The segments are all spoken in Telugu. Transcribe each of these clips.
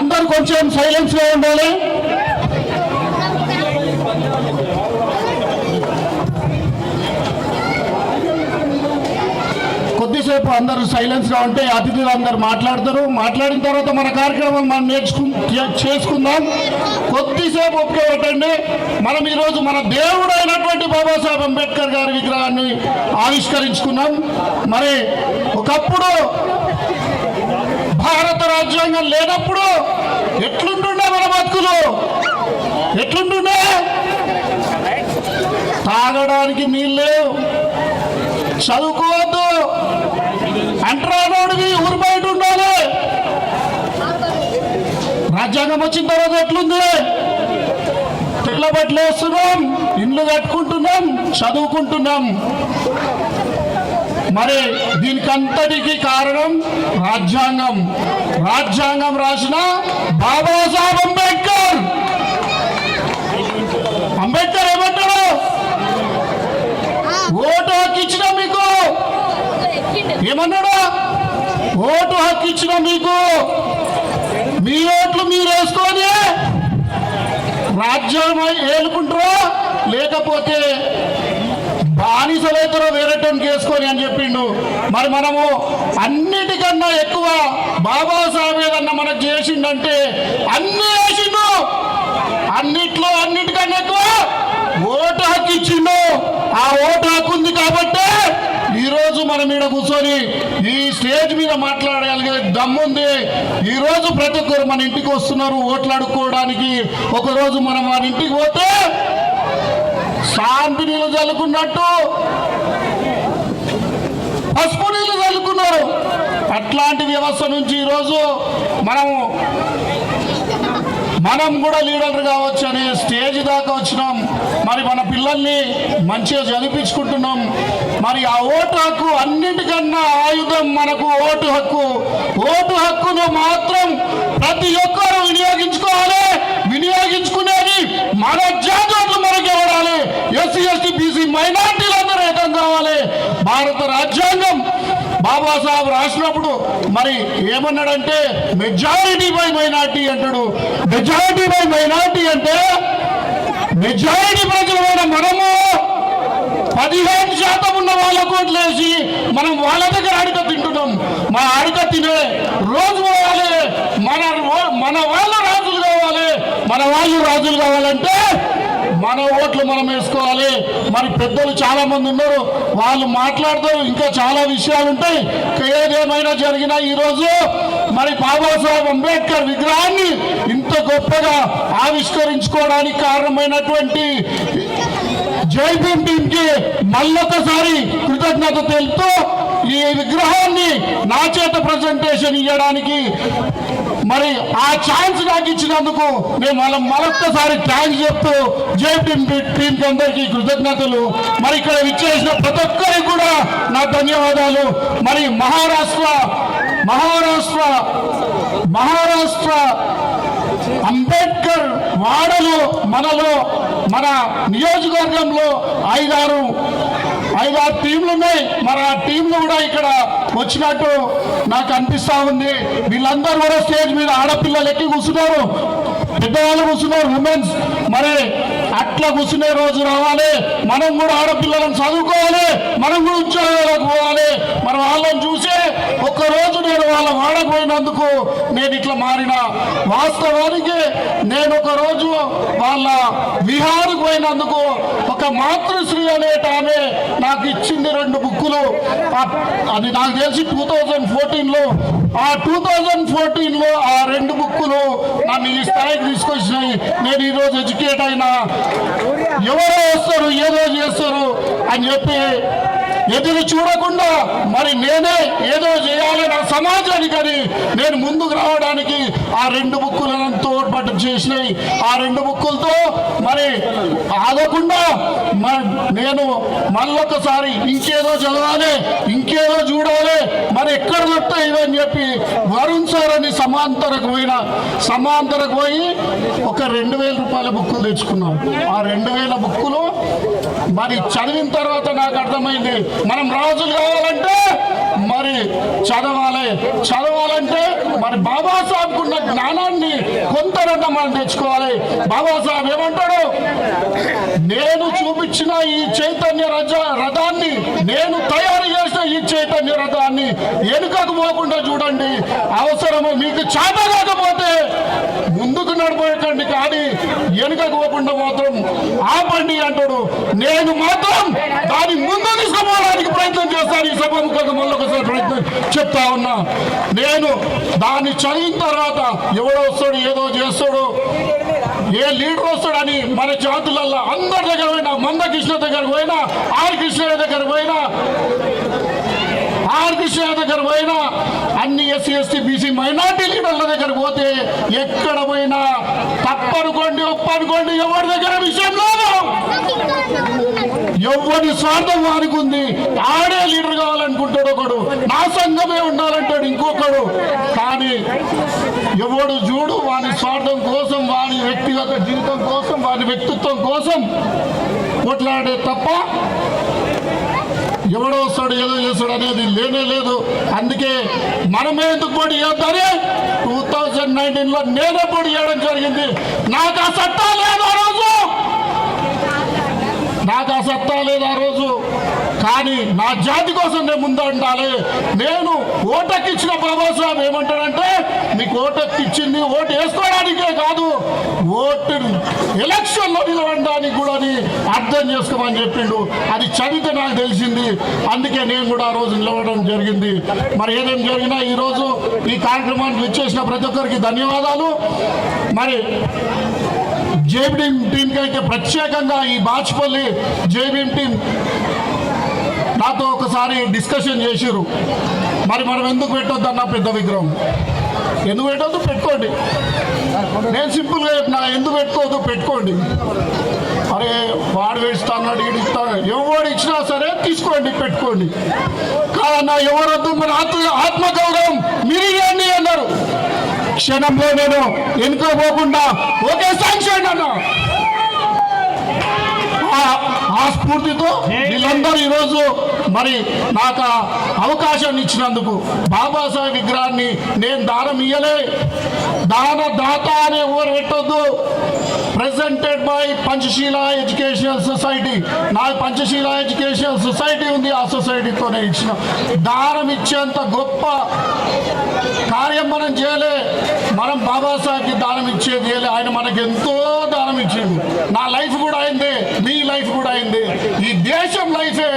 అందరు కొంచెం సైలెన్స్లో ఉండాలి. కొద్దిసేపు అందరూ సైలెన్స్గా ఉంటే అతిథులు అందరు మాట్లాడతారు. మాట్లాడిన తర్వాత మన కార్యక్రమం మనం నేర్చుకు చే- చేసుకుందాం. కొద్దిసేపు ఒప్పుకే పెట్టండి. మనం ఈరోజు మన దేవుడు అయినటువంటి బాబాసాహెబ్ అంబేద్కర్ గారి విగ్రహాన్ని ఆవిష్కరించుకున్నాం. మరి ఒకప్పుడు భారత రాజ్యాంగం లేనప్పుడు ఎట్లుంటుండే మన బతుకులు? ఎట్లుంటుండే? తాగడానికి నీళ్ళు చదువుకోవద్దు. అంటరానోడివి ఊరు బయట ఉండాలి. రాజ్యాంగం వచ్చిన తర్వాత ఎట్లుంది? తెల్ల బట్టలు వేస్తున్నాం ఇండ్లు కట్టుకుంటున్నాం చదువుకుంటున్నాం. మరి దీనికంతటికి కారణం రాజ్యాంగం. రాజ్యాంగం రాసిన బాబాసాహెబ్ అంబేద్కర్. అంబేద్కర్ ఏమంటాడు? ఓటు హక్కు ఇచ్చిన మీకు. ఏమన్నాడు? ఓటు హక్కు ఇచ్చిన మీకు. మీ ఓట్లు మీరు వేసుకొని రాజ్యం ఏలుకుంటారో? లేకపోతే బానిసలైతారో వేరేటోనికి వేసుకొని అని చెప్పిండు. మరి మనము అన్నిటికన్నా ఎక్కువ బాబాసాహెబ్ ఏదన్నా మనకు చేసిండంటే అన్ని వేసిండు. అన్నిట్లో అన్నిటికన్నా ఎక్కువ ఓటు హక్కు ఇచ్చిండు. ఆ ఓటు హక్కు ఉంది కాబట్టి ఈరోజు మనం ఈడ కూర్చొని ఈ స్టేజ్ మీద మాట్లాడగలిగే దమ్ముంది. ఈరోజు ప్రతి ఒక్కరు మన ఇంటికి వస్తున్నారు ఓట్లు అడుక్కోవడానికి. మనం వారి ఇంటికి పోతే శాంతి నీళ్ళు చల్లుకున్నట్టు పసుపు నీళ్ళు చల్లుకున్నారు. అట్లాంటి వ్యవస్థ నుంచి ఈరోజు మనము మనం కూడా లీడర్ కావచ్చు అనే స్టేజ్ దాకా వచ్చినాం. మరి మన పిల్లల్ని మంచిగా చదివించుకుంటున్నాం. మరి ఆ ఓటు హక్కు అన్నిటికన్నా ఆయుధం మనకు ఓటు హక్కు. ఓటు హక్కును మాత్రం ప్రతి ఒక్కరూ వినియోగించుకోవాలి. వినియోగించుకునేది మన జాతీయులు మనకి ఇవ్వాలి ఎస్సీ ఎస్టీ బీసీ మైనార్టీలందరూ ఏకం కావాలి భారత రాజ్యాంగం బాబాసాహెబ్ రాసినప్పుడు మరి ఏమన్నాడంటే మెజారిటీ బై మైనార్టీ అంటాడు. మెజారిటీ బై మైనార్టీ అంటే మెజారిటీ ప్రజలమైన మనము పదిహేను శాతం ఉన్న వాళ్ళ కోట్లేసి మనం వాళ్ళ దగ్గర అడిక తింటున్నాం. మన అడిక తినే రోజు పోవాలి మన మన వాళ్ళ రాజులు కావాలి. మన వాళ్ళు రాజులు కావాలంటే మన ఓట్లు మనం వేసుకోవాలి. మరి పెద్దలు చాలా మంది ఉన్నారు. వాళ్ళు మాట్లాడతారు. ఇంకా చాలా విషయాలు ఉంటాయి. ఏదేమైనా జరిగినా ఈరోజు మరి బాబాసాహెబ్ అంబేద్కర్ విగ్రహాన్ని ఇంత గొప్పగా ఆవిష్కరించుకోవడానికి కారణమైనటువంటి జై టీంకి మళ్ళొకసారి కృతజ్ఞత తెలుపుతూ ఈ విగ్రహాన్ని నా చేత ప్రజెంటేషన్ ఇవ్వడానికి మరి ఆ ఛాన్స్ నాకు ఇచ్చినందుకు నేను మళ్ళీ మరొక్కసారి థ్యాంక్స్ చెప్తూ జేపీ టీమ్ అందరికీ కృతజ్ఞతలు. మరి ఇక్కడ విచ్చేసిన ప్రతి ఒక్కరికి కూడా నా ధన్యవాదాలు. మరి మహారాష్ట్ర మహారాష్ట్ర మహారాష్ట్ర అంబేద్కర్ వాడలో మనలో మన నియోజకవర్గంలో ఐదారు ఐదారు టీంలు ఉన్నాయి. మరి ఆ టీంలు కూడా ఇక్కడ వచ్చినట్టు నాకు అనిపిస్తా ఉంది. వీళ్ళందరూ కూడా స్టేజ్ మీద ఆడపిల్లలు ఎక్కి కూర్చున్నారు. పెద్దవాళ్ళు కూర్చున్నారు ఉమెన్స్ మరి అట్లా కూర్చునే రోజు రావాలి. మనం కూడా ఆడపిల్లలను చదువుకోవాలి. మనం కూడా ఉద్యోగాలకు పోవాలి. మనం వాళ్ళని చూసే ఒక్కరోజు నేను వాళ్ళ వాడకపోయినందుకు నేను ఇట్లా మారిన. వాస్తవానికి నేను ఒక రోజు వాళ్ళ విహారు పోయినందుకు ఒక మాతృశ్రీ అనేట ఆమె నాకు ఇచ్చింది రెండు బుక్కులు. అది నాకు తెలిసి టూ థౌజండ్ ఫోర్టీన్లో ఆ టూ థౌజండ్ ఫోర్టీన్లో ఆ రెండు బుక్కులు నన్ను ఈ స్థాయికి తీసుకొచ్చినాయి. నేను ఈరోజు ఎడ్యుకేట్ అయినా. ఎవరో వస్తారు ఏదో చేస్తారు అని చెప్పి ఎదురు చూడకుండా మరి నేనే ఏదో చేయాలి నా సమాజానికి అని నేను ముందుకు రావడానికి ఆ రెండు బుక్కులను తోడ్పాటు చేసినాయి. ఆ రెండు బుక్కులతో మరి ఆగకుండా మ- నేను మళ్ళొకసారి ఇంకేదో చదవాలి ఇంకేదో చూడాలి మరి ఎక్కడ దొరుకుతాయి ఇవని చెప్పి వరుణ్ సార్ అని సమాంతరకు పోయిన సమాంతరకు పోయి ఒక రెండు వేల రూపాయల బుక్కులు తెచ్చుకున్నాం. ఆ రెండు వేల బుక్కులు మరి చదివిన తర్వాత నాకు అర్థమైంది మనం రాజులు కావాలంటే మరి చదవాలి చదవాలంటే మరి బాబాసాహెబ్ ఉన్న జ్ఞానాన్ని కొంతనంత మనం తెచ్చుకోవాలి. బాబాసాహెబ్ ఏమంటాడు? నేను చూపించిన ఈ చైతన్య రజ రథాన్ని నేను తయారు చేసిన ఈ వెనుకకు పోకుండా చూడండి. అవసరము మీకు చేత కాకపోతే ముందుకు నడపకండి కానీ వెనుకకు పోకుండా మాత్రం ఆపండి అంటాడు. నేను మాత్రం దాని ముందు తీసుకుపోవడానికి ప్రయత్నం చేస్తాను. ఈ సభముఖంగా మళ్ళీ ఒకసారి ప్రయత్నం చెప్తా ఉన్నా. నేను దాన్ని చదివిన తర్వాత ఎవడో వస్తాడు ఏదో చేస్తాడు ఏ లీడర్ వస్తాడని మన జాతులల్లో అందరి దగ్గర పోయినా మంద కృష్ణ దగ్గర పోయినా ఆర్ కృష్ణ దగ్గర పోయినా ఆర్ దగ్గర పోయినా అన్ని ఎస్సీ ఎస్టీ బీసీ మైనార్టీ లీడర్ల దగ్గర పోతే ఎక్కడ పోయినా తప్పనుకోండి ఒప్పనుకోండి ఎవరి దగ్గర విషయం లేదు. ఎవరి స్వార్థం వారికి ఉంది ఆడే లీడర్ కావాలనుకుంటాడు ఒకడు నా సంఘమే ఉండాలంటాడు ఇంకొకడు. కానీ ఎవడు చూడు వాని స్వార్థం కోసం వాని వ్యక్తిగత జీవితం కోసం వాని వ్యక్తిత్వం కోసం కొట్లాడే తప్ప ఎవడో వస్తాడు ఏదో చేస్తాడు అనేది లేనే లేదు. అందుకే మనమే ఎందుకు పోటీ చేద్దామని టూ థౌజండ్ నైన్టీన్లో నేనే పోటీ చేయడం జరిగింది. నాకు ఆ సత్తా లేదు ఆ రోజు. నాకు ఆ సత్తా లేదు ఆ రోజు. కానీ నా జాతి కోసం నేను ముందు నేను ఓటెక్కిచ్చిన బాబాసాహెబ్ ఏమంటాడంటే మీకు ఓటెక్కిచ్చింది ఓటు వేసుకోవడానికే కాదు ఓటు ఎలక్షన్లో నిలబడడానికి కూడా అని అర్థం చేసుకోమని చెప్పిండు. అది చదివితే నాకు తెలిసింది. అందుకే నేను కూడా ఆ రోజు నిలబడడం జరిగింది. మరి ఏదేం జరిగినా ఈరోజు ఈ కార్యక్రమానికి ఇచ్చేసిన ప్రతి ఒక్కరికి ధన్యవాదాలు. మరి జేబీఎం టీంకి అయితే ప్రత్యేకంగా ఈ బాచ్పల్లి జేబీఎం టీం నాతో ఒకసారి డిస్కషన్ చేసిర్రు. మరి మనం ఎందుకు పెట్టొద్దన్న పెద్ద విగ్రహం. ఎందుకు పెట్టొద్దు? పెట్టుకోండి. నేను సింపుల్గా చెప్పిన ఎందుకు పెట్టుకోవద్దు? పెట్టుకోండి. అరే వాడు వేస్తా అన్నాడు ఇటు ఇస్తాను ఎవడు ఇచ్చినా సరే తీసుకోండి పెట్టుకోండి. కాదన్నా ఎవరొద్దు మన ఆత్మ ఆత్మగౌరవం మీరు ఇవ్వండి అన్నారు. క్షణంలో నేను వెనుక పోకుండా ఒకే శాంక్షన్ అన్నా. ఆ- స్ఫూర్తితో వీళ్ళందరూ ఈరోజు మరి నాకు అవకాశం ఇచ్చినందుకు బాబాసాహెబ్ విగ్రహాన్ని నేను దానం ఇయ్యలే. దాన దాత అనే ఊరు పెట్టొద్దు. Presented by Panchasheela educational society నా పంచశీల ఎడ్యుకేషనల్ సొసైటీ ఉంది. ఆ సొసైటీతోనే ఇచ్చిన. దానం ఇచ్చేంత గొప్ప కార్యం మనం చేయలే. మనం బాబాసాహెబ్కి దానం ఇచ్చేది చేయలే. ఆయన మనకి ఎంతో దానం ఇచ్చింది నా లైఫ్ కూడా అయింది. మీ లైఫ్ కూడా అయింది. ఈ దేశం లైఫే.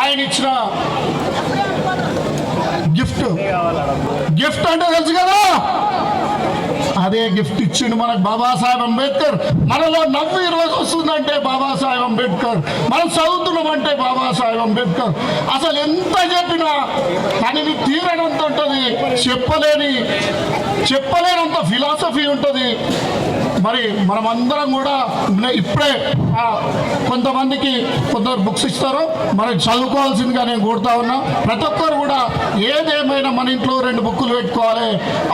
ఆయన ఇచ్చిన గిఫ్ట్. గిఫ్ట్ అంటే తెలుసు కదా? అదే గిఫ్ట్ ఇచ్చిండు మనకు బాబాసాహెబ్ అంబేద్కర్. మనలో నవ్వు ఈరోజు వస్తుందంటే బాబాసాహెబ్ అంబేద్కర్. మనం చదువుతున్నామంటే బాబాసాహెబ్ అంబేద్కర్. అసలు ఎంత చెప్పినా పనిని తీరనంత ఉంటుంది. చెప్పలేని చెప్పలేనంత ఫిలాసఫీ ఉంటుంది. మరి మనమందరం కూడా ఇప్పుడే కొంతమందికి కొందరు బుక్స్ ఇస్తారు. మనం చదువుకోవాల్సిందిగా నేను కోరుతా ఉన్నా. ప్రతి ఒక్కరు కూడా ఏదేమైనా మన ఇంట్లో రెండు బుక్కులు పెట్టుకోవాలి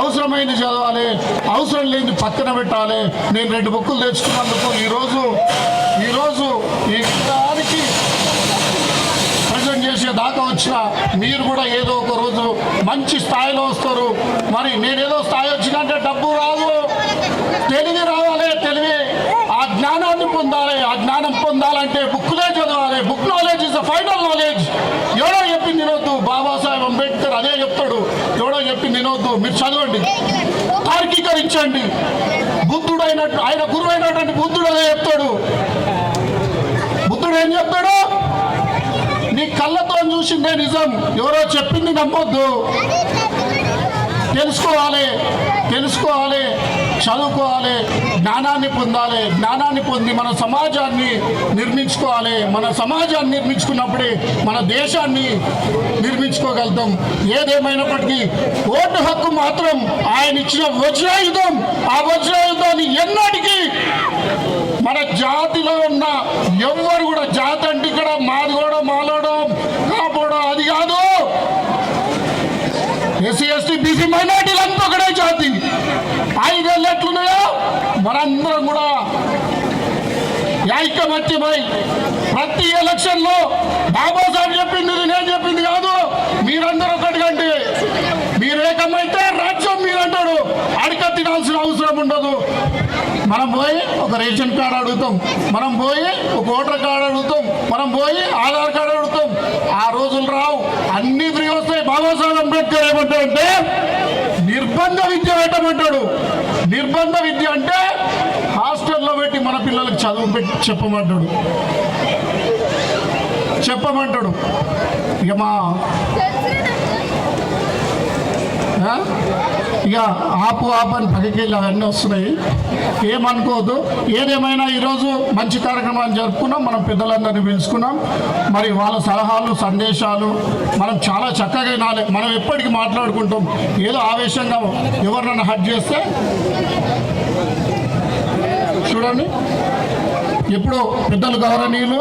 అవసరమైంది చదవాలి అవసరం లేని పక్కన పెట్టాలి. నేను రెండు బుక్కులు తెచ్చుకున్నందుకు ఈరోజు ఈరోజు ఈ దానికి ప్రజెంట్ చేసే దాకా వచ్చిన మీరు కూడా ఏదో ఒక రోజు మంచి స్థాయిలో వస్తారు. మరి నేనేదో స్థాయి వచ్చినంటే డబ్బు రాదు. తెలివి రాదు. జ్ఞానాన్ని పొందాలి ఆ జ్ఞానం పొందాలంటే బుక్లే చదవాలి. Book knowledge is a final knowledge ఎవడో చెప్పింది వినొద్దు బాబాసాహెబ్ అంబేద్కర్ అదే చెప్తాడు. ఎవడో చెప్పింది వినొద్దు మీరు చదవండి. తార్కీకరించండి బుద్ధుడు అయినట్టు ఆయన గురువు అయినటువంటి బుద్ధుడు అదే చెప్తాడు. బుద్ధుడు ఏం చెప్తాడు? నీ కళ్ళతో చూసిందే నిజం. ఎవరో చెప్పింది నమ్మొద్దు. తెలుసుకోవాలి తెలుసుకోవాలి. చదువుకోవాలి జ్ఞానాన్ని పొందాలి జ్ఞానాన్ని పొంది మన సమాజాన్ని నిర్మించుకోవాలి. మన సమాజాన్ని నిర్మించుకున్నప్పుడే మన దేశాన్ని నిర్మించుకోగలుగుతాం. ఏదేమైనప్పటికీ ఓటు హక్కు మాత్రం ఆయన ఇచ్చిన వజ్రాయుధం. ఆ వజ్రాయుధాన్ని ఎన్నటికీ మన జాతిలో ఉన్న ఎవ్వరు కూడా జాతి అంటే ఇక్కడ మాదిగోడో మాలోడో కాపోడో అది కాదు ఎస్సీ ఎస్టీ బీసీ మైనార్టీలు అంతా ఒకటే జాతి ఐదేళ్ళు ఎట్లున్నాయో మనందరం కూడా ఐక్యమత్యమై ప్రతి ఎలక్షన్లో బాబాసాహెబ్ చెప్పింది నేను చెప్పింది కాదు. మీరందరూ ఒకటి మీరేకమైతే రాజ్యం మీరంటాడు అంటాడు అడక తినాల్సిన అవసరం ఉండదు. మనం పోయి ఒక రేషన్ కార్డు అడుగుతాం. మనం పోయి ఒక ఓటర్ కార్డు అడుగుతాం. మనం పోయి ఆధార్ కార్డు అడుగుతాం. ఆ రోజులు రావు. అన్ని ఫ్రీ వస్తాయి. బాబాసాహెబ్ అంబేద్కర్ ఏమంటాడంటే నిర్బంధ విద్య పెట్టమంటాడు. నిర్బంధ విద్య అంటే పిల్లలకు చదువు పెట్టి చెప్పమంటాడు. చెప్పమంటాడు. ఇక మా ఇక ఆపు ఆపు అని పక్కకెళ్ళి అవన్నీ వస్తున్నాయి. ఏమనుకోవద్దు. ఏదేమైనా ఈరోజు మంచి కార్యక్రమాలు జరుపుకున్నాం. మనం పెద్దలందరినీ పిలుచుకున్నాం. మరి వాళ్ళ సలహాలు సందేశాలు మనం చాలా చక్కగా వినాలి. మనం ఎప్పటికీ మాట్లాడుకుంటాం. ఏదో ఆవేశంగా ఎవరినైనా హట్ చేస్తే చూడండి. ఎప్పుడో పెద్దలు గౌరవనీయులు